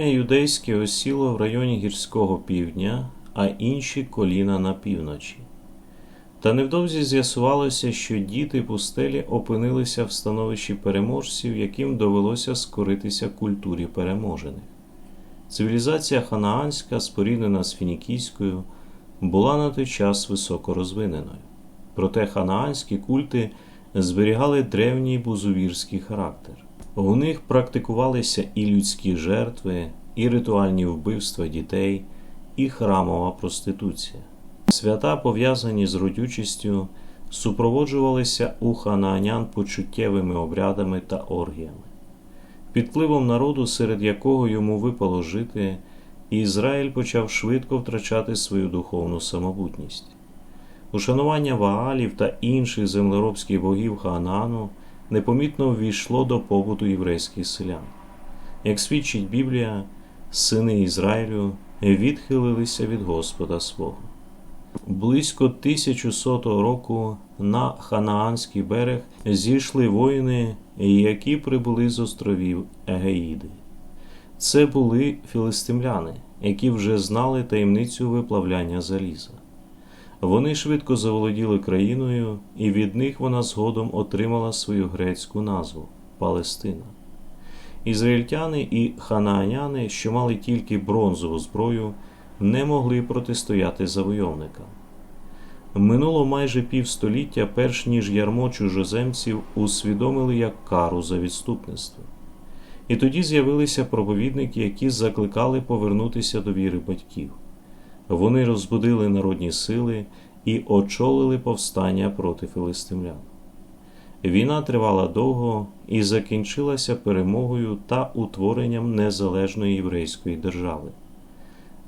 Плем'я юдейське осіло в районі гірського півдня, а інші коліна на півночі. Та невдовзі з'ясувалося, що діти пустелі опинилися в становищі переможців, яким довелося скоритися культурі переможених. Цивілізація ханаанська, споріднена з фінікійською, була на той час високо розвиненою. Проте ханаанські культи зберігали древній бузувірський характер. У них практикувалися і людські жертви, і ритуальні вбивства дітей, і храмова проституція. Свята, пов'язані з родючістю, супроводжувалися у ханаанян почуттєвими обрядами та оргіями. Під впливом народу, серед якого йому випало жити, Ізраїль почав швидко втрачати свою духовну самобутність. Ушанування Ваалів та інших землеробських богів Хаанану непомітно ввійшло до побуту єврейських селян. Як свідчить Біблія, сини Ізраїлю відхилилися від Господа свого. Близько 1100 року на Ханаанський берег зійшли воїни, які прибули з островів Егеїди. Це були філистимляни, які вже знали таємницю виплавляння заліза. Вони швидко заволоділи країною, і від них вона згодом отримала свою грецьку назву Палестина. Ізраїльтяни і ханааняни, що мали тільки бронзову зброю, не могли протистояти завойовникам. Минуло майже півстоліття, перш ніж ярмо чужоземців усвідомили як кару за відступництво. І тоді з'явилися проповідники, які закликали повернутися до віри батьків. Вони розбудили народні сили і очолили повстання проти филистимлян. Війна тривала довго і закінчилася перемогою та утворенням незалежної єврейської держави.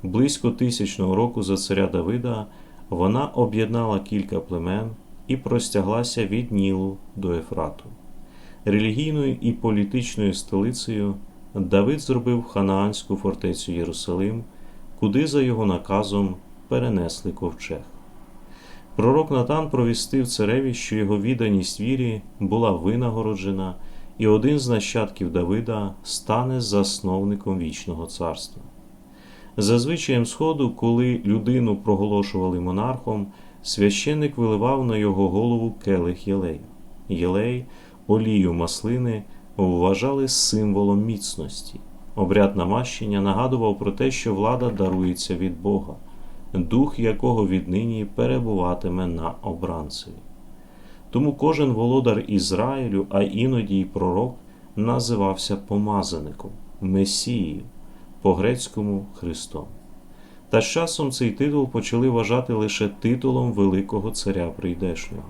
Близько тисячного року за царя Давида вона об'єднала кілька племен і простяглася від Нілу до Ефрату. Релігійною і політичною столицею Давид зробив ханаанську фортецю Єрусалим, куди за його наказом перенесли ковчег. Пророк Натан провістив цареві, що його відданість вірі була винагороджена, і один з нащадків Давида стане засновником вічного царства. За звичаєм Сходу, коли людину проголошували монархом, священник виливав на його голову келих єлею. Єлей, олію маслини вважали символом міцності. Обряд намащення нагадував про те, що влада дарується від Бога, дух якого віднині перебуватиме на обранцеві. Тому кожен володар Ізраїлю, а іноді й пророк, називався помазаником, Месією, по-грецькому Христом. Та з часом цей титул почали вважати лише титулом Великого Царя Прийдешнього.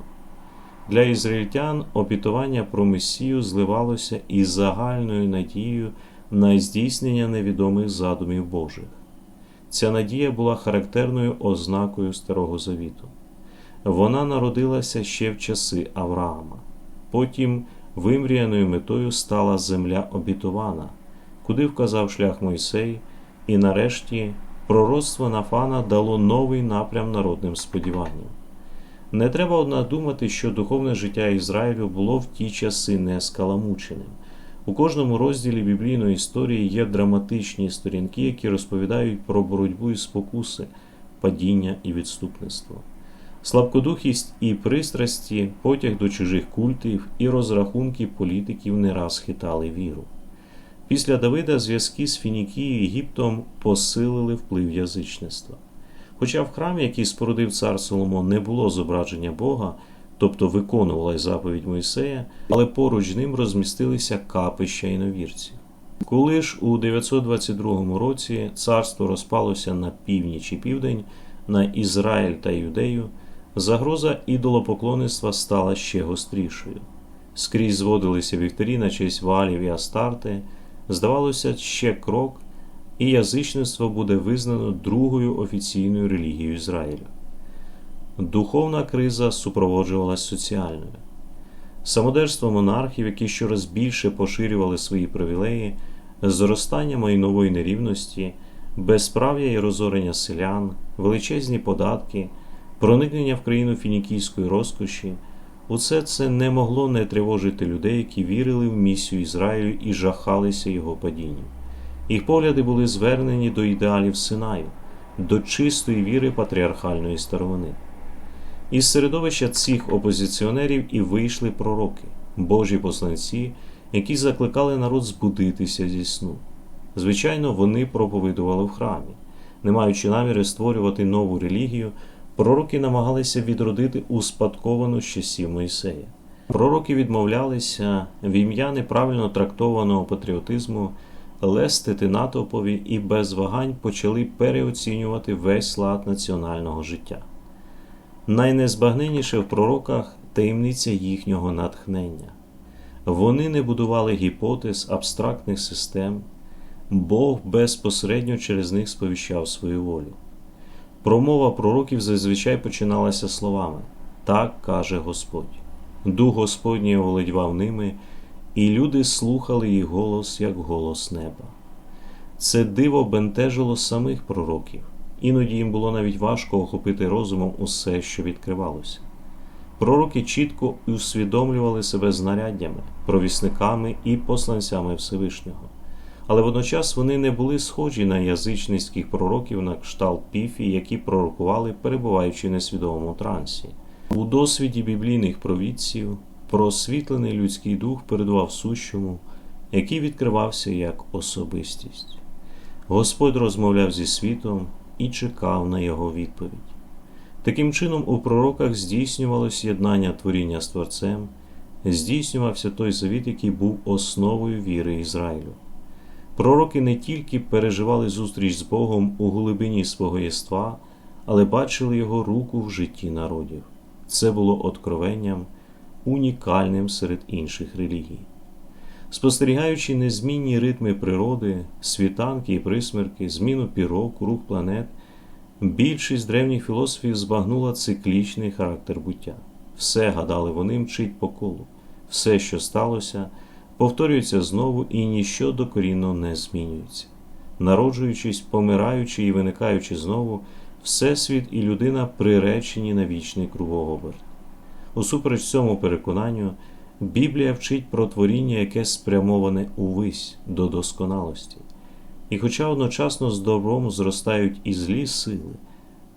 Для ізраїльтян обітування про Месію зливалося із загальною надією на здійснення невідомих задумів Божих. Ця надія була характерною ознакою Старого Завіту. Вона народилася ще в часи Авраама. Потім вимріяною метою стала земля обітована, куди вказав шлях Мойсей, і нарешті пророцтво Нафана дало новий напрям народним сподіванням. Не треба однак думати, що духовне життя Ізраїлю було в ті часи не скаламученим. У кожному розділі біблійної історії є драматичні сторінки, які розповідають про боротьбу і спокуси, падіння і відступництво. Слабкодухість і пристрасті, потяг до чужих культів і розрахунки політиків не раз хитали віру. Після Давида зв'язки з Фінікією і Єгиптом посилили вплив язичництва. Хоча в храмі, який спорудив цар Соломон, не було зображення Бога, тобто виконувала заповідь Мойсея, але поруч ним розмістилися капища іновірців. Коли ж у 922 році царство розпалося на північ і південь, на Ізраїль та Юдею, загроза ідолопоклонництва стала ще гострішою. Скрізь зводилися вівтарі на честь валів і Астарти, здавалося, ще крок, і язичництво буде визнано другою офіційною релігією Ізраїлю. Духовна криза супроводжувалась соціальною. Самодерство монархів, які щораз більше поширювали свої привілеї, зростання майнової нерівності, безправ'я і розорення селян, величезні податки, проникнення в країну фінікійської розкоші, усе це не могло не тривожити людей, які вірили в місію Ізраїлю і жахалися його падінню. Їх погляди були звернені до ідеалів Синаю, до чистої віри патріархальної старовини. Із середовища цих опозиціонерів і вийшли пророки, Божі посланці, які закликали народ збудитися зі сну. Звичайно, вони проповідували в храмі. Не маючи наміри створювати нову релігію, пророки намагалися відродити успадковану з часів Мойсея. Пророки відмовлялися в ім'я неправильно трактованого патріотизму лестити натовпові і без вагань почали переоцінювати весь лад національного життя. Найнезбагненніше в пророках таємниця їхнього натхнення. Вони не будували гіпотез абстрактних систем, Бог безпосередньо через них сповіщав свою волю. Промова пророків зазвичай починалася словами Так каже Господь. Дух Господній оволодівав ними, і люди слухали їх голос, як голос неба. Це диво бентежило самих пророків, іноді їм було навіть важко охопити розумом усе, що відкривалося. Пророки чітко усвідомлювали себе знаряддями, провісниками і посланцями Всевишнього. Але водночас вони не були схожі на язичницьких пророків на кшталт піфі, які пророкували, перебуваючи в несвідомому трансі. У досвіді біблійних провідців просвітлений людський дух передував сущому, який відкривався як особистість. Господь розмовляв зі світом і чекав на його відповідь. Таким чином, у пророках здійснювалось єднання творіння з Творцем, здійснювався той завіт, який був основою віри Ізраїлю. Пророки не тільки переживали зустріч з Богом у глибині свого єства, але бачили його руку в житті народів. Це було откровенням, унікальним серед інших релігій. Спостерігаючи незмінні ритми природи, світанки і присмерки, зміну пірок, рух планет, більшість древніх філософів збагнула циклічний характер буття. Все, гадали вони, мчить по колу, все, що сталося, повторюється знову і ніщо докорінно не змінюється. Народжуючись, помираючи і виникаючи знову, Всесвіт і людина приречені на вічний кругооберт. Усупереч цьому переконанню, Біблія вчить про творіння, яке спрямоване увись до досконалості. І хоча одночасно з добром зростають і злі сили,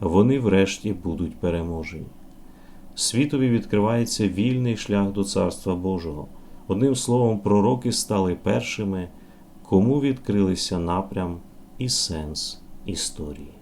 вони врешті будуть переможені. Світові відкривається вільний шлях до Царства Божого. Одним словом, пророки стали першими, кому відкрилися напрям і сенс історії.